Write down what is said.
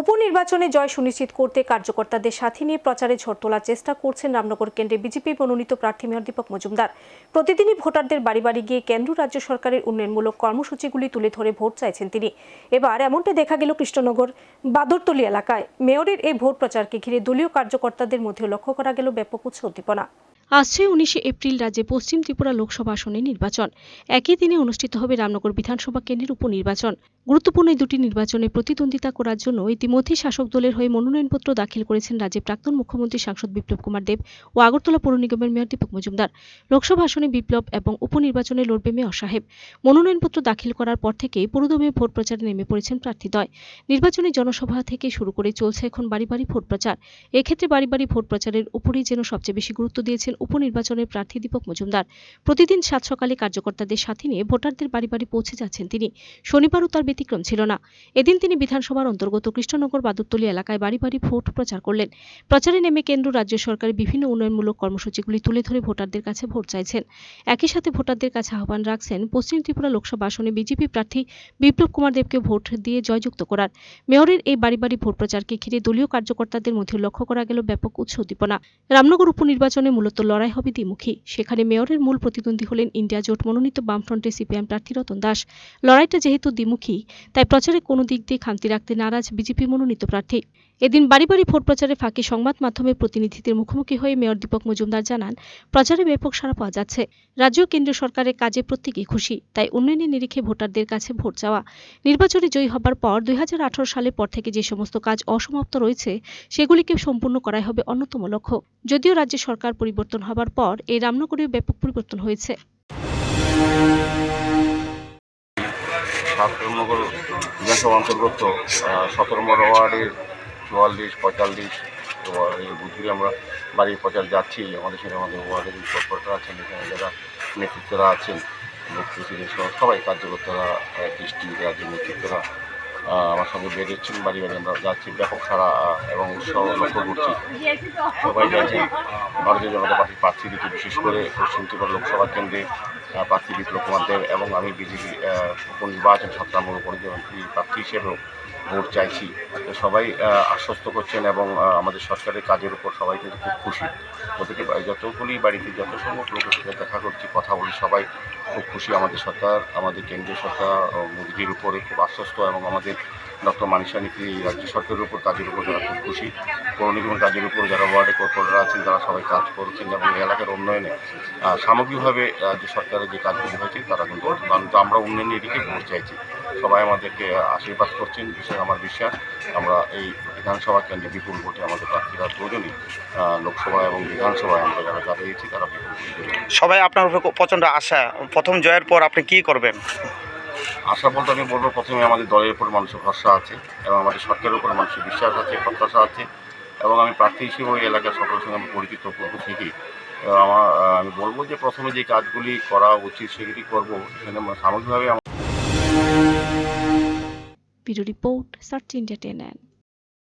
উপনির্বাচনে জয় সুনিশ্চিত করতে কার্যকর্তাদের সাথে নিয়ে প্রচারে ঝড় তোলার চেষ্টা করছেন রামনগর কেন্দ্রে বিজেপি মনোনীত প্রার্থী মেয়র দীপক মজুমদার। প্রতিদিনই ভোটারদের বাড়ি বাড়ি গিয়ে কেন্দ্র রাজ্য সরকারের উন্নয়নমূলক কর্মসূচিগুলি তুলে ধরে ভোট চাইছেন তিনি। এবার এমনটা দেখা গেল কৃষ্ণনগর বাদরতলি এলাকায়। মেয়রের এই ভোট প্রচারকে ঘিরে দলীয় কার্যকর্তাদের মধ্যে লক্ষ্য করা গেল ব্যাপক উৎসাহ উদ্দীপনা। আসছে উনিশে এপ্রিল রাজ্যে পশ্চিম ত্রিপুরা লোকসভা আসনে নির্বাচন। একই দিনে অনুষ্ঠিত হবে রামনগর বিধানসভা কেন্দ্রের উপনির্বাচন। গুরুত্বপূর্ণ এই দুটি নির্বাচনে প্রতিদ্বন্দ্বিতা করার জন্য ইতিমধ্যেই শাসক দলের হয়ে মনোনয়নপত্র দাখিল করেছেন রাজ্যের প্রাক্তন মুখ্যমন্ত্রী সাংসদ বিপ্লব কুমার দেব ও আগরতলা পৌর নিগমের মেয়র দীপক মজুমদার। লোকসভা আসনে বিপ্লব এবং উপনির্বাচনে লড়বে মেয়র সাহেব। মনোনয়নপত্র দাখিল করার পর থেকেই পুরোদমে ভোট প্রচারে নেমে পড়েছেন প্রার্থীদ্বয় নির্বাচনী জনসভা থেকে শুরু করে চলছে এখন বাড়ি বাড়ি ভোট প্রচার। এক্ষেত্রে বাড়ি বাড়ি ভোট প্রচারের উপরেই যেন সবচেয়ে বেশি গুরুত্ব দিয়েছেন উপনির্বাচনের প্রার্থী দীপক মজুমদার। প্রতিদিন সাত সকালে কার্যকর্তাদের সাথে নিয়ে ভোটারদের বাড়ি বাড়ি পৌঁছে যাচ্ছেন তিনি। শনিবারও তার ব্যতিক্রম ছিল না। এদিন তিনি বিধানসভার অন্তর্গত কৃষ্ণনগর বাদুরতলী এলাকায় বাড়ি বাড়ি ভোট প্রচার করলেন। প্রচারে নেমে কেন্দ্র, রাজ্য সরকারের বিভিন্ন উন্নয়নমূলক কর্মসূচিগুলি তুলে ধরে ভোটারদের কাছে ভোট চাইছেন। একই সাথে ভোটারদের কাছে আহ্বান রাখছেন পশ্চিম ত্রিপুরা লোকসভা আসনে বিজেপি প্রার্থী বিপ্লব কুমার দেবকে ভোট দিয়ে জয়যুক্ত করার। মেয়রের এই বাড়ি বাড়ি ভোট প্রচারকে ঘিরে দলীয় কার্যকর্তাদের মধ্যে লক্ষ্য করা গেল ব্যাপক উৎস উদ্দীপনা। রামনগর উপনির্বাচনে মূলত লড়াই হবে দ্বিমুখী। সেখানে মেয়রের মূল প্রতিদ্বন্দ্বী হলেন ইন্ডিয়া জোট মনোনীত বামফ্রন্টের সিপিএম প্রার্থী রতন দাস। লড়াইটা যেহেতু দ্বিমুখী, তাই প্রচারে কোনো দিক দিয়ে খামতি রাখতে নারাজ বিজেপি মনোনীত প্রার্থী। এদিন বাড়ি বাড়ি ভোট প্রচারে ফাঁকে সংবাদ মাধ্যমের প্রতিনিধিদের মুখোমুখি হয়ে মেয়র দীপক মজুমদার জানান, প্রচারে ব্যাপক সাড়া পাওয়া যাচ্ছে। রাজ্য কেন্দ্রীয় সরকারের কাজে প্রত্যেকেই খুশি, তাই উন্নয়নের নিরিখে ভোটারদের কাছে ভোট চাওয়া। নির্বাচনে জয়ী হবার পর দুই সালের পর থেকে যে সমস্ত কাজ অসমাপ্ত রয়েছে, সেগুলিকে সম্পূর্ণ করাই হবে অন্যতম লক্ষ্য। যদিও রাজ্য সরকার পরিবর্তন হবার পর এই রামনগরেও ব্যাপক পরিবর্তন হয়েছে। ঠাকুরনগর বিধানসভা অন্তর্গত সতেরো ওয়ার্ডের চুয়াল্লিশ, পঁয়তাল্লিশ বুথগুলি আমরা বাড়ির প্রচার যাচ্ছি আমাদের সাথে আমাদের ওয়ার্ডের কর্পোরেটর আছেন, এখানে যারা নেতৃত্বরা আছেন নেতৃত্বের সবাই কার্যকর্তারা ডিস্ট্রিক্ট রাজ্যের নেতৃত্বরা আমার সঙ্গে বেরিয়েছেন বাড়ি বাড়ি আমরা যাচ্ছি, ব্যাপক সারা এবং উৎসাহ লক্ষ্য করছি। সবাই যাচ্ছেন, ভারতীয় জনতা পার্টির প্রার্থী বিশেষ করে পশ্চিম ত্রিপুরা লোকসভা কেন্দ্রে প্রার্থী বিপ্লব কুমার দেব এবং আমি বিজেপি উপনির্বাচন সাত নম্বর উপনির্বাচনী প্রার্থী হিসেবেও ভোট চাইছি। সবাই আশ্বস্ত করছেন এবং আমাদের সরকারের কাজের উপর সবাই কিন্তু খুব খুশি। ওদেরকে যতগুলি বাড়িতে যত সংখ্যক লোকের সাথে দেখা করছি, কথা বলি, সবাই খুব খুশি। আমাদের সরকার, আমাদের কেন্দ্রীয় সরকার মোদীজির উপরে খুব আশ্বস্ত এবং আমাদের ডক্টর মানিসা নীতি রাজ্য সরকারের উপর কাজের উপর যারা খুব খুশি। নিগমের কাজের উপর, যারা ওয়ার্ডে কর্পোরেটর আছেন, তারা সবাই কাজ করছেন এবং এই এলাকার উন্নয়নে সামগ্রিকভাবে রাজ্য সরকারের যে কাজগুলি হয়েছে, তারা কিন্তু কারণ তো আমরা উন্নয়নের দিকে ভোট চাইছি। সবাই আমাদেরকে আশীর্বাদ করছেন বিষয়ে আমার বিশ্বাস। আমরা এই বিধানসভা কেন্দ্রে বিপুল ভোটে আমাদের প্রার্থীরা দুজনই লোকসভা এবং বিধানসভায় আমরা যারা দাঁড়িয়েছি, তারা বিপুল সবাই আপনার উপরে প্রচণ্ড আশা। প্রথম জয়ের পর আপনি কি করবেন? আশা বলতে আমি বলব প্রথমে আমাদের দলের উপর মানুষের ভরসা আছে এবং আমাদের সরকারের উপর মানুষের বিশ্বাস আছে, প্রত্যাশা আছে এবং আমি প্রার্থী হিসেবে ওই এলাকার সকলের সঙ্গে আমি পরিচিত করব ঠিকই এবং আমার আমি বলব যে প্রথমে যে কাজগুলি করা উচিত সেগুলি করব, সেখানে সামগ্রিকভাবে রিপোর্ট সার্চ ইন্ডিয়া